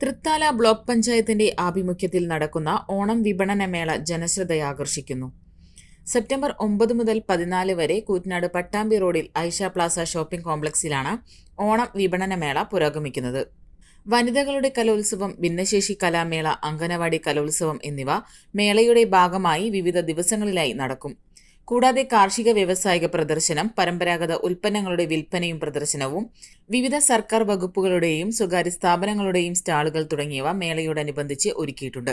Thrithala block പഞ്ചായത്തിന്റെ ആഭിമുഖ്യത്തിൽ നടക്കുന്ന ഓണം വിപണന മേള ജനശ്രദ്ധയാകർഷിക്കുന്നു സെപ്റ്റംബർ ഒമ്പത് മുതൽ പതിനാല് വരെ കൂറ്റനാട് പട്ടാമ്പി റോഡിൽ ഐഷ പ്ലാസ ഷോപ്പിംഗ് കോംപ്ലക്സിലാണ് ഓണം വിപണന മേള പുരോഗമിക്കുന്നത്. വനിതകളുടെ കലോത്സവം ഭിന്നശേഷി കലാമേള അങ്കനവാടി കലോത്സവം എന്നിവ മേളയുടെ ഭാഗമായി വിവിധ ദിവസങ്ങളിലായി നടക്കും. കൂടാതെ കാർഷിക വ്യവസായിക പ്രദർശനം പരമ്പരാഗത ഉൽപ്പന്നങ്ങളുടെ വിൽപ്പനയും പ്രദർശനവും വിവിധ സർക്കാർ വകുപ്പുകളുടെയും സ്വകാര്യ സ്ഥാപനങ്ങളുടെയും സ്റ്റാളുകൾ തുടങ്ങിയവ മേളയോടനുബന്ധിച്ച് ഒരുക്കിയിട്ടുണ്ട്.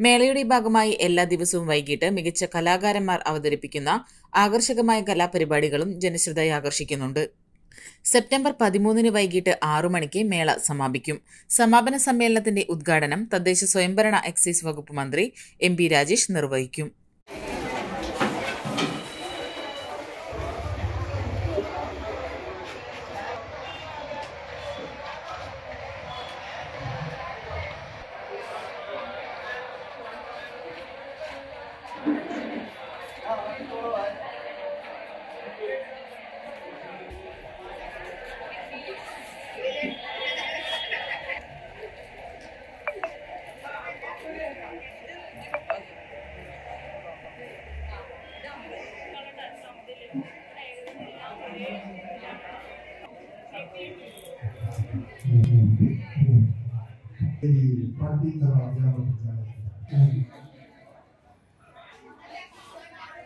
മേളയുടെ ഭാഗമായി എല്ലാ ദിവസവും വൈകിട്ട് മികച്ച കലാകാരന്മാർ അവതരിപ്പിക്കുന്ന ആകർഷകമായ കലാപരിപാടികളും ജനശ്രദ്ധയെ ആകർഷിക്കുന്നുണ്ട്. സെപ്റ്റംബർ പതിമൂന്നിന് വൈകിട്ട് ആറു മണിക്ക് മേള സമാപിക്കും. സമാപന സമ്മേളനത്തിന്റെ ഉദ്ഘാടനം തദ്ദേശ സ്വയംഭരണ എക്സൈസ് വകുപ്പ് മന്ത്രി എം രാജേഷ് നിർവഹിക്കും. पार्टी का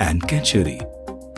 and Kent